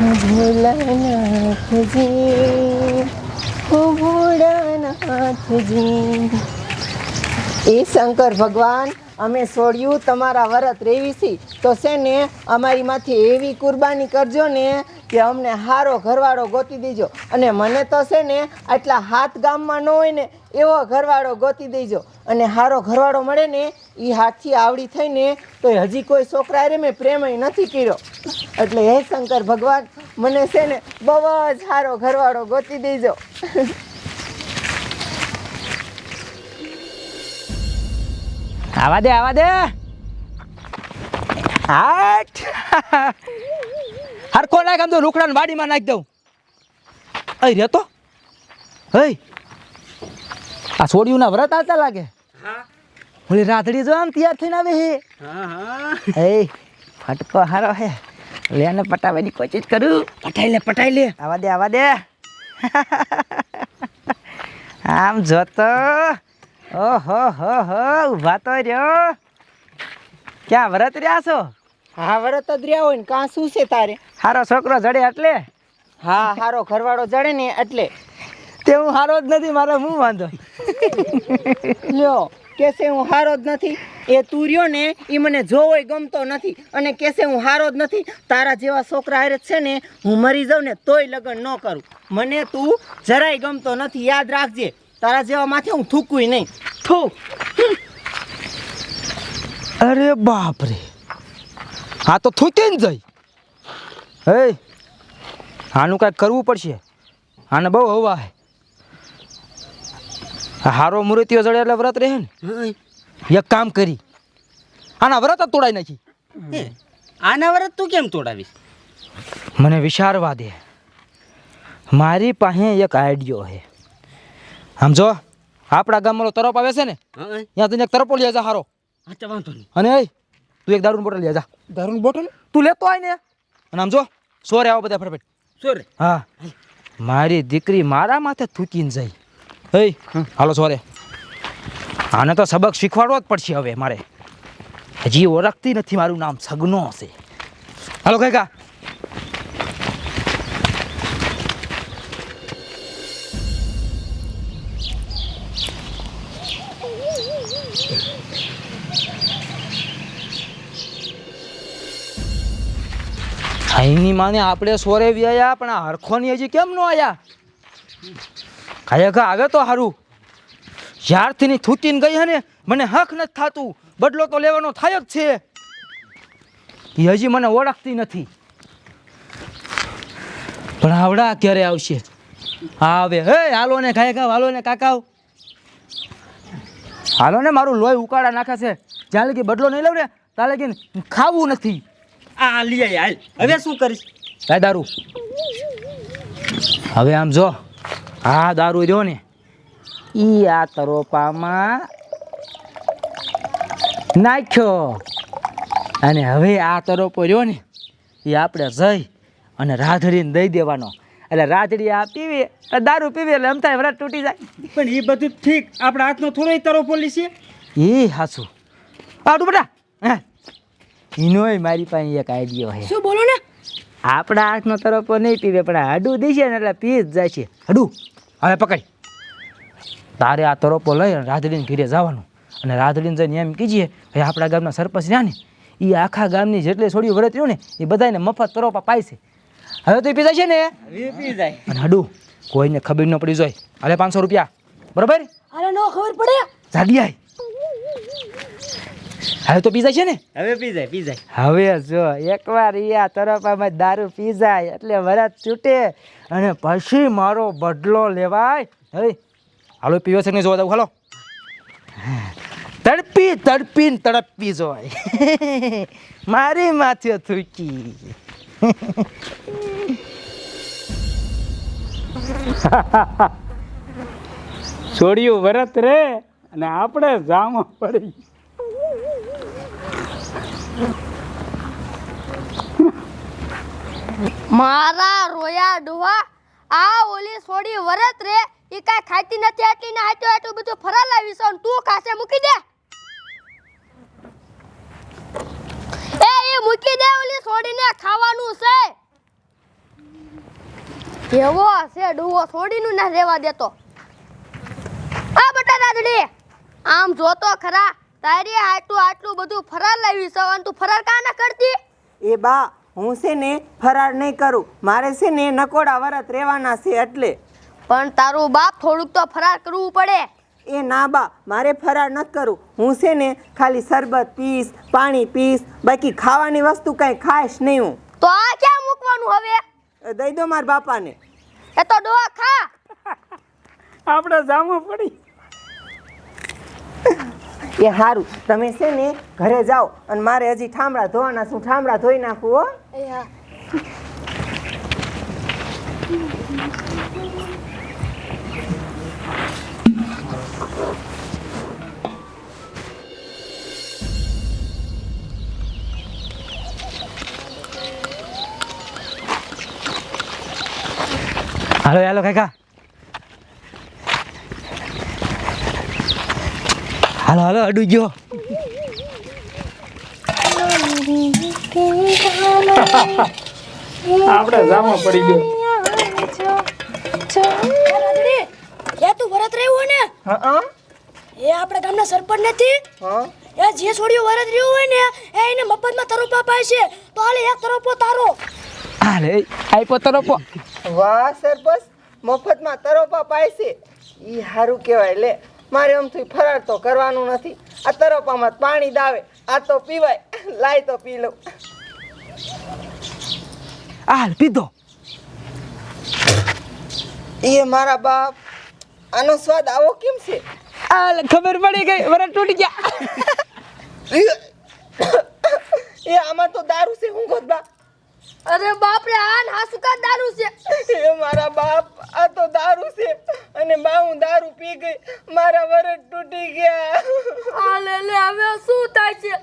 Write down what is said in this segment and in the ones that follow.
ભોલાનાથજી ઓ ભોળાનાથજી. એ શંકર ભગવાન, અમે છોડ્યું તમારા વરત રેવીસી તો છે ને અમારીમાંથી એવી કુરબાની કરજો ને કે અમને હારો ઘરવાળો ગોતી દેજો. અને મને તો છે ને આટલા હાથ ગામમાં ન હોય ને એવો ઘરવાળો ગોતી દેજો. અને હારો ઘરવાળો મળે ને એ હાથથી આવડી થઈને તો હજી કોઈ છોકરા રે મેં પ્રેમય નથી કર્યો. એટલે હે શંકર ભગવાન, મને છે ને બહુ જ સારો ઘરવાળો ગોતી દેજો. આવા દે આવા દે. હાટ. હરખો નાખ આમ તો રૂખડાને વાડીમાં નાખી દઉં. અહીં રહેતો. હઈ છોડ્યું ના વ્રત આવતા લાગે? ઓલી રાધડી જો આમ તૈયાર થઈને આવે હે? એ ફટકો હારો હે. લે ને પટાવાની કોશિશ કરું. પટાઈ લે પટાઈ લે. આવા દે આવા દે. આમ જોતો. ઓહો હો હો ઊભા તો રહ્યો. ક્યાં વ્રત રહ્યા છો? હા વ્રત જ રહ્યા હોય ને. કાં શું છે તારે? હારો છોકરો જડે એટલે? હા હારો ઘરવાળો જડે ને એટલે. તે હું હારો જ નથી, મારો હું વાંધો? લ્યો, કેસે હું હારો જ નથી? એ તું રહ્યો ને એ મને જોવોય ગમતો નથી. અને કેસે હું હારો જ નથી, તારા જેવા છોકરા હારે છે ને, હું મરી જાઉં ને, તોય લગ્ન ન કરું. મને તું જરાય ગમતો નથી, યાદ રાખજે. તારા જેવા માથે હું થૂકું નહીં. થૂક અરે બાપ રે હા તો થૂકી ને જઈ હે? આનું કાંઈક કરવું પડશે. આને બહુ હવા હારો મૂર્તિઓ જડે એટલે વ્રત રહે ને. એક કામ કરી. આના વ્રત જ તોડાઈ નાખી. આના વ્રત તું કેમ તોડાવીશ? મને વિચારવા દે. મારી પાસે એક આઈડિયો છે આમ જો આપણા ગામમાં તરફ આવે છે ને હા ત્યાં તને એક તરફો લઈ જા હારો. અચ્છા વાંધો નહીં. અને તું એક દારૂની બોટલ લઈ જા દારૂની બોટલ? તું લેતો આય ને. અને આમ જો સોરે આવો બધા ફરફેટ સોરે? હા. મારી દીકરી મારા માથે થૂકીને જાય. હે, હાલો સોરે આને તો સબક શીખવાડવો જ પડશે હવે મારે. હજી ઓળખતી નથી મારું નામ, સગનો હશે. હાલો, કાકા. અહીંની માને આપણે સોરે વ્યાયા, પણ હરખોની હજી કેમ ન આયા? ખરેખર આવે તો સારું જ્યારથી ની થૂકીને ગઈ હે ને મને હક નથી થાતું. બદલો તો લેવાનો થાય જ છે. એ હજી મને ઓળખતી નથી. પણ આવડા ક્યારે આવશે? આવે. હે હાલો ને ખાવ હાલો ને કાકાઓ. હાલો ને મારું લોહી ઉકાળા નાખે છે. જ્યાં લગી બદલો નહીં લઉં ને ત્યાં લગી ખાવું નથી. આ લઈ હાલ. હવે શું કરીશ? કાય દારૂ. હવે આમ જો. આ દારૂ જો ને. ઈ આ તરોપામાં નાખ્યો. અને હવે આ તરોપો રહ્યો ને એ આપણે જઈ અને રાધડીને દઈ દેવાનો. એટલે રાધડી આ પીવી દારૂ પીવી એટલે અમથાય વ્રત તૂટી જાય. પણ એ બધું ઠીક આપણા હાથનો થોડો તરો પોલીસ છે. એ હાસું આવડું બેટા. હે. એનોય મારી પાસે એક આઈડિયો છે શું બોલો ને? આપણા હાથનો તરફો નહીં પીવે પણ હાડું દેશે ને એટલે પી જ જાય છે હાડું? હવે પકડ. તારે આ તરફો લઈ અને રાધડીને ઘીરે જવાનું. અને રાધડીને જઈને એમ કીજીએ ભાઈ આપણા ગામના સરપંચ રહ્યા ને એ આખા ગામની જેટલી છોડીઓ વરત રહ્યું ને એ બધાને મફત તરોપા પાય છે હવે તો એ પી જાય છે ને પી જાય. અને હાડું કોઈને ખબર ન પડી જોઈએ અરે પાંચસો રૂપિયા. બરોબર? અરે નો ખબર પડે. જાગી આય. હવે તો પી જાય છે ને? હવે પી જાય પી જાય હવે જો એકવાર ઈ આ અમે દારૂ પી જાય એટલે વરત છૂટે અને પછી મારો બદલો લેવાય. હવે હાલો પીવો છે ને જોવા દઉં હાલો. તડપી તડપીને તડપી જોય. મારી માથે થૂકી. છોડ્યું વરત રે અને આપણે જામો પડી. મારા રોયા ડોહા, આ ઓલી છોડી વરત રે એ કાંઈ ખાતી નથી આટલી ને આટલું આટલું બધું ફરા લાવી છો તું ખાસે મૂકી દે. એ એ મૂકી દે ઓલી છોડીને ખાવાનું છે. કેવો છે ડુવો છોડીનું ના રહેવા દેતો. આ બટા દાદડી આમ જોતો ખરા, તારી આટલું આટલું બધું ફરાર લાવી છો અને તું ફરાર કા ના કરતી? એ બા હું છે ને ફરાર નહીં કરું. મારે છે ને નકોડા વરત રહેવાના છે એટલે. પણ તારું બાપ થોડુંક તો ફરાર કરવું પડે. એ ના બા મારે ફરાર નથી કરવું હું છે ને ખાલી શરબત પીશ પાણી પીશ બાકી ખાવાની વસ્તુ કાંઈ ખાઈશ નહીં હું. તો આ ક્યાં મૂકવાનું હવે? દઈ દો મારા બાપાને. એ તો ડોવા ખા. આપણે જામો પડી. એ સારું તમે છે ને ઘરે જાઓ અને મારે હજી ઠામડા ધોવાના શું ઠામડા ધોઈ નાખું, હો. હાલો હાલો, કાકા. હાલો હાલો અડુ ગયો આપણે જામો પડી ગયો એ તું વરત રહ્યું ને હા એ આપણા ગામના સરપંચ નથી હા એ જે છોડીઓ વરત રહ્યું હોય ને એ એને મફતમાં તરોપા પાય છે તો હાલે એક તરોપો તારો હાલે આઈપો તરોપો વાહ સરપંચ મફતમાં તરોપા પાય છે ઈ સારું કહેવાય લે મારે આમથી ફરાર તો કરવાનું નથી. આ તરફામાં પાણી દાવે. આ તો પીવાય. લાય તો પી લઉં. હાલ પીધો. એ મારા બાપ આનો સ્વાદ આવો કેમ છે? હાલ ખબર પડી ગઈ. વરસ તૂટી ગયા. એ આમાં તો દારૂ છે હું ગોદબા અરે બાપ રે આ હાસુકા દારૂ છે? એ મારા બાપ આ તો દારૂ છે. અને બા હું દારૂ પી ગઈ. મારા વરસ તૂટી ગયા. આ લે લે હવે શું થાય છે?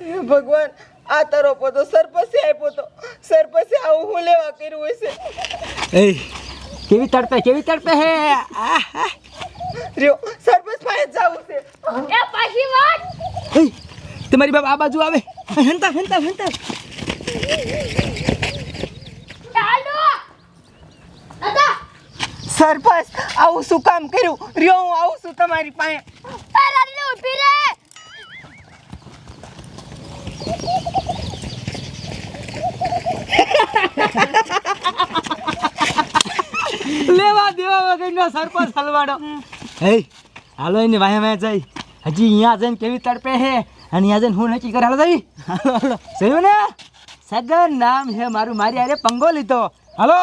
હે ભગવાન આ તરો પોતો સરપસે આપ્યો તો. સરપસે આવું હું લેવા કર્યું હોય છે એ કેવી તડપે કેવી તડપે હે. રહ્યો સરપંચ પાસે જાવું છે. એ પાછી વાત. એ, તમારી બાપ આ બાજુ આવે. હંતા હંતા હંતા સરપંચ આવું શું કામ કર્યું? રહ્યો હું આવું છું તમારી પાસે? રે! લેવા દેવા વગરનો સરપંચ હલવાડો. હે હાલો એની વાહે વાહે જઈ. હજી અહીંયા જઈને કેવી તડપે હે? અને અહીંયા જઈને હું નક્કી કરે હાલો જઈ? હાલો હાલો. જોયું ને સગન નામ છે મારું. મારી અરે પંગો લીધો. હાલો?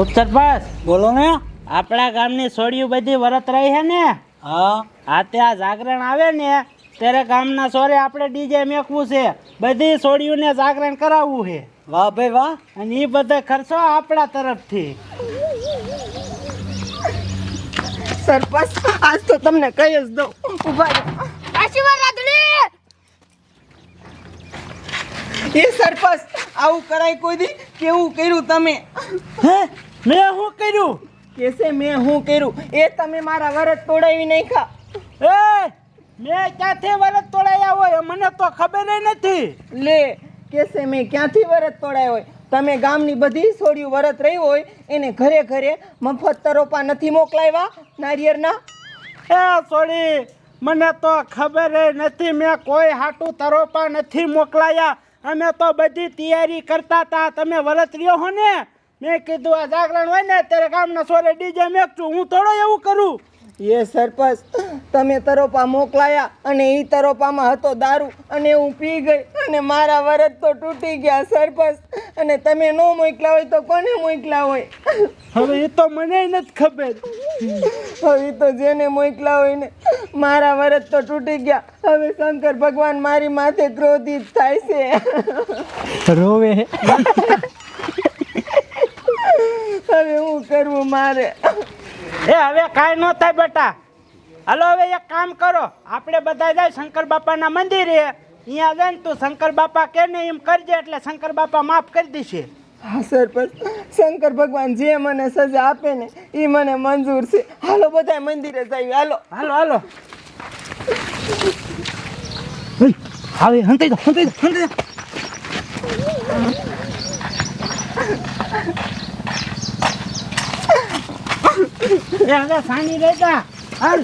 ઉપસરપંચ બોલો ને. આપણા ગામની છોડીઓ બધી વરત રહી છે ને? હા. આ ત્યાં જાગરણ આવે ને ત્યારે ગામના સોરે આપણે ડીજે મેકવું છે. બધી છોડીઓને જાગરણ કરાવવું છે. વાહ ભાઈ વાહ. અને એ બધા ખર્ચો આપણા તરફથી. સરપંચ. આજ તો તમને કહી જ દઉં. ઊભા રહો. પાછી વાત એ સરપંચ આવું કરાય કોઈ દી? કેવું કર્યું તમે? હે? મેં શું કર્યું? કેસે મેં હું કર્યું? એ તમે મારા વરત તોડાવી નાખ્યા. એ મેં ક્યાંથી વરત તોડાયા હોય? મને તો ખબર નથી. લે કેસે મેં ક્યાંથી વરત તોડાય હોય? તમે ગામની બધી છોડ્યું વરત રહી હોય એને ઘરે ઘરે મફત તરોપા નથી મોકલાવ્યા નારિયેરના એ સોડી મને તો ખબર નથી, મેં કોઈ હાટું તરોપા નથી મોકલાયા. અમે તો બધી તૈયારી કરતા હતા તમે વરત રહ્યો હો ને મેં કીધું, આ જાગરણ હોય ને, ત્યારે ગામના સોરે ડીજે મેકશું. હું થોડો એવું કરું. એ સરપંચ તમે તરોપા મોકલાયા અને એ તરોપામાં હતો દારૂ અને હું પી ગઈ અને મારા વરત તો તૂટી ગયા સરપંચ. અને તમે ન મોકલા હોય તો કોને મોકલા હોય? હવે એ તો મને નથી ખબર. હવે તો જેને મોકલા હોય ને મારા વરત તો તૂટી ગયા. હવે શંકર ભગવાન મારી માથે ક્રોધિત થાય છે. રોવે હવે હું કરવું મારે? એ હવે કાંઈ ન થાય બેટા. હાલો હવે એક કામ કરો. આપણે બધા જાય શંકર બાપાના મંદિરે. અહીંયા જઈને તું શંકર બાપા કે ને એમ કરજે એટલે શંકર બાપા માફ કરી દેશે. હા સરપંચ શંકર ભગવાન જે મને સજા આપે ને એ મને મંજૂર છે. હાલો બધા મંદિરે જઈએ. હાલો. હાલો હાલો. હવે હંતાઈ દો હંતાઈ દો હંતાઈ દો. સાની રહેતા. હાલ.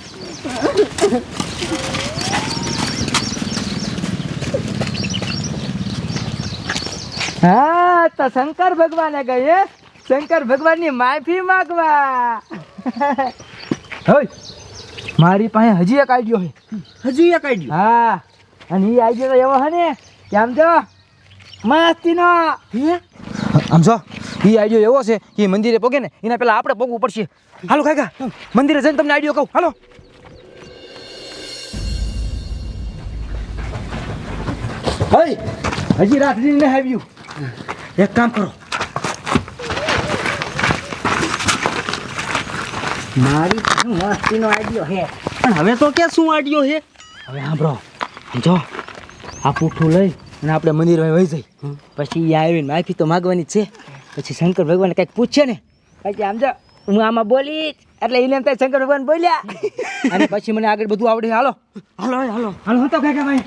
હા તો શંકર ભગવાને ગયે શંકર ભગવાનની માફી માંગવા. હોય મારી પાસે હજી એક આઈડિયો છે હજી એક આઈડિયો? હા અને એ આઈડિયો તો એવો હે ને કે આમ જો મસ્તીનો. આમ જો. એ આઈડિયો એવો છે કે એ મંદિરે પોગે ને એના પહેલાં આપણે પોગવું પડશે. હાલો કાકા મંદિરે જઈને તમને આઈડિયો કહું. હાલો. હઈ હજી રાત્રિ ને આવ્યું. એક કામ કરો. મારી મસ્તીનો આઈડિયો હે પણ હવે તો કે શું આઈડિયો હે હવે સાંભળો. જો આ પૂઠું લઈ અને આપણે મંદિરમાં વહી જઈ. પછી એ આવીને માફી તો માગવાની જ છે. પછી શંકર ભગવાન કંઈક પૂછશે ને પછી આમ જો હું આમાં બોલીશ એટલે એને એમ થાય શંકર ભગવાન બોલ્યા. અને પછી મને આગળ બધું આવડે. હાલો. હાલો હાલો. હાલો હતો કે ભાઈ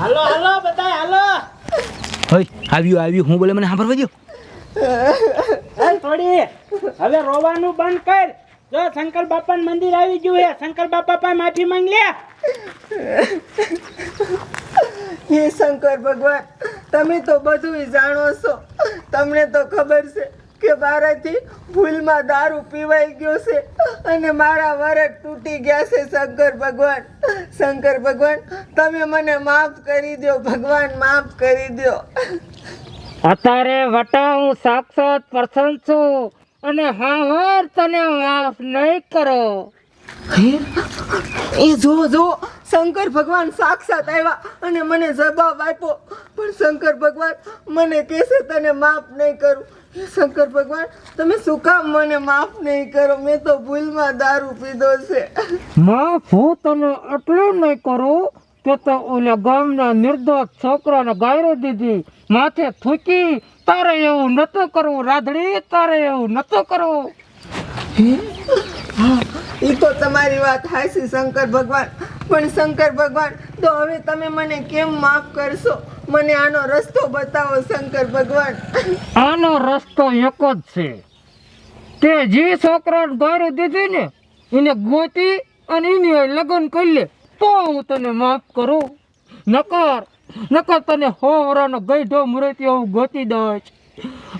હાલો હાલો બતાય હાલો. હોય આવ્યું આવ્યું. હું બોલે મને સાંભળવા દો હાલ થોડી. હવે રોવાનું બંધ કર. જો શંકર બાપાનું મંદિર આવી ગયું હે, શંકર બાપા પાસે માફી માંગ લે. હે શંકર ભગવાન, તમે તો બધું જાણો છો. તમને તો ખબર છે કે મારાથી ભૂલમાં દારૂ પીવાઈ ગયો છે અને મારા વરટ તૂટી ગયા છે શંકર ભગવાન. શંકર ભગવાન, તમે મને માફ કરી દો ભગવાન માફ કરી દો અત્યારે વટા હું સાક્ષાત પ્રસન્ન છું અને હા હા તને માફ નહીં કરો. એ જો જો શંકર ભગવાન સાક્ષાત આવ્યા અને મને જવાબ આપ્યો. પણ શંકર ભગવાન મને કહેશે તને માફ નહીં કરું. શંકર ભગવાન તમે શું કામ મને માફ નહીં કરો? મેં તો ભૂલમાં દારૂ પીધો છે. માફ હું તને એટલું નહીં કરું. કે તો ઓલા ગામના નિર્દોષ છોકરાને ગાયરો દીધી માથે થૂકી તારે એવું નતું કરવું રાધડી તારે એવું નતું કરવું. એ તો તમારી વાત હાસી શંકર ભગવાન. પણ શંકર ભગવાન તો હવે તમે મને કેમ માફ કરશો? મને આનો રસ્તો બતાવો શંકર ભગવાન. આનો રસ્તો એક જ છે. તે જે છોકરાને ગાયરો દીધી ને એને ગોતી અને એની લગ્ન કરી લે. તો હું તને માફ કરું. નકર નકર તને હોવરાનો ગઈઢો મૂર્તિ હું ગોતી દઈશ.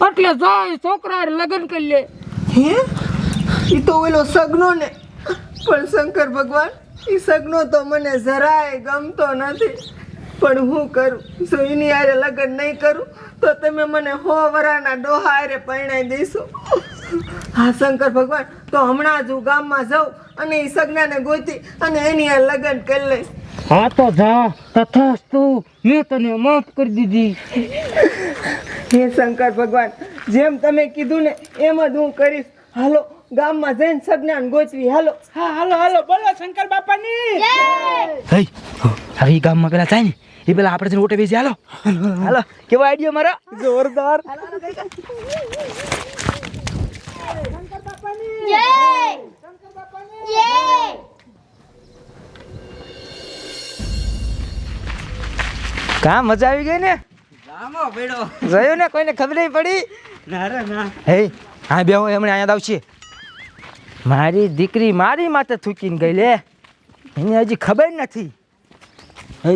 એટલે જાય છોકરા લગ્ન કરી લે. હે? એ તો ઓલો સગનો ને. પણ શંકર ભગવાન એ સગનો તો મને જરાય ગમતો નથી. પણ હું કરું? જો એની હારે લગ્ન નહીં કરું, તો તમે મને હો વરાના ડોહા આરે પરણાઈ દેશો હા શંકર ભગવાન તો હમણાં જ હું ગામમાં જાઉં અને એ સગનાને ગોતી અને એની આ લગ્ન કરી લઈશ. હા તો જા. તથાસ્તુ. મેં તને માફ કરી દીધી. હે શંકર ભગવાન જેમ તમે કીધું ને એમ જ હું કરીશ. હાલો ગામમાં જઈને સજ્ઞાન ગોચવી હાલો. હા હાલો હાલો. બોલો શંકર બાપાની. હઈ હવે ગામમાં પેલા થાય ને એ પેલા આપણે જઈને ઓટે બેસી હાલો. હાલો. કેવો આઈડિયો મારો? જોરદાર. જય જય કા મજા આવી ગઈ ને? જોયું ને? કોઈને ખબર નહીં પડી? ના રે ના. હે હા બે હું એમણે અહીંયા આવશે. મારી દીકરી મારી માથે થૂકીને ગઈ લે. એને હજી ખબર નથી. હે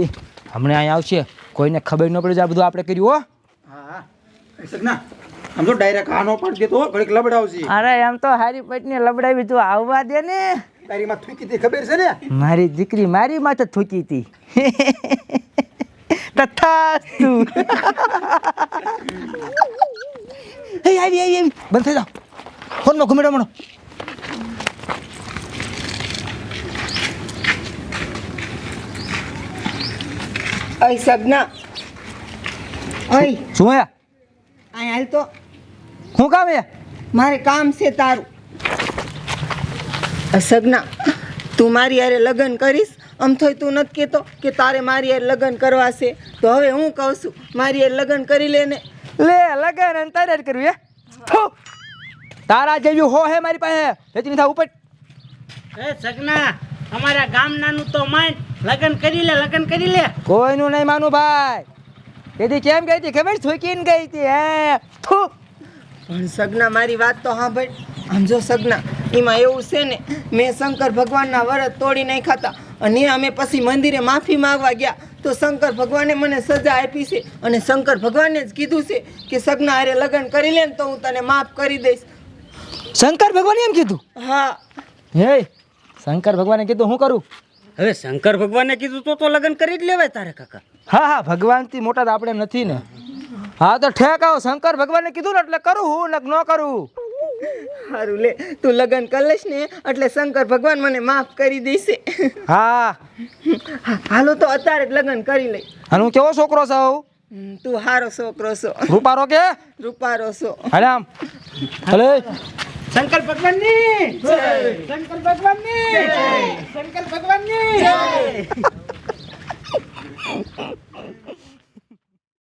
હમણાં અહીંયા આવશે. કોઈને ખબર ન પડે આ બધું આપણે કર્યું હો. હા સગના આમ તો ડાયરેક્ટ આનો પાડી દેતો હો, ઘડીક લબડાવશે અરે એમ તો હારી પટને લબડાવી તું આવવા દે ને. તારી માં થૂકી હતી ખબર છે ને? મારી દીકરી મારી માથે થૂકી હતી તથાસ્તુ. હે આવી આવી આવી. બંધ થઈ જાઓ. ફોનમાં ઘુમેડો મણો અહી સગના અય. શું હે? અહીં હાલ તો. શું કામ હે? મારે કામ છે તારું. સગના તું મારી યારે લગ્ન કરીશ. આમ થોય તું નથી કહેતો કે તારે મારી હારે લગ્ન કરવા છે. તો હવે હું કહું છું મારી હારે લગ્ન કરી લે ને. લે લગન અને તારે જ કર્યું હે? તારા જેવી હો હે મારી પાસે. તેથી થા ઉપર. એ સગના અમારા ગામનાનું તો માન લગ્ન કરી લે લગ્ન કરી લે. કોઈનું નહીં માનું ભાઈ. તેથી કેમ ગઈ હતી? ખબર થૂકીને ગઈ હતી હે? થુ પણ સગના મારી વાત તો સાંભળ. આમ જો સગના એમાં એવું છે ને મેં શંકર ભગવાનના વરત તોડી નાખ્યા હતા અને અમે પછી મંદિરે માફી માગવા ગયા. તો શંકર ભગવાને મને સજા આપી છે અને શંકર ભગવાને જ કીધું છે કે સગના હારે લગ્ન કરી લે ને તો હું તને માફ કરી દઈશ. શંકર ભગવાને એમ કીધું? હા. હે શંકર ભગવાને કીધું હું કરું? હવે શંકર ભગવાને કીધું તો તો લગ્ન કરી જ લેવાય તારે કાકા. હા હા ભગવાનથી મોટા તો આપણે નથી ને. હા તો ઠેક આવો. શંકર ભગવાને કીધું ને એટલે કરું હું ને ન કરું. હારું લે તું લગ્ન કરી લઈશ ને એટલે શંકર ભગવાન મને માફ કરી દેશે. હા. હાલો તો અત્યારે જ લગ્ન કરી લઈ. અને હું કેવો છોકરો છું તું હારો છોકરો છો. રૂપારો કે? રૂપારો છો. હાલે આમ. હાલે શંકર ભગવાનની! શંકર ભગવાનની! શંકર ભગવાનની!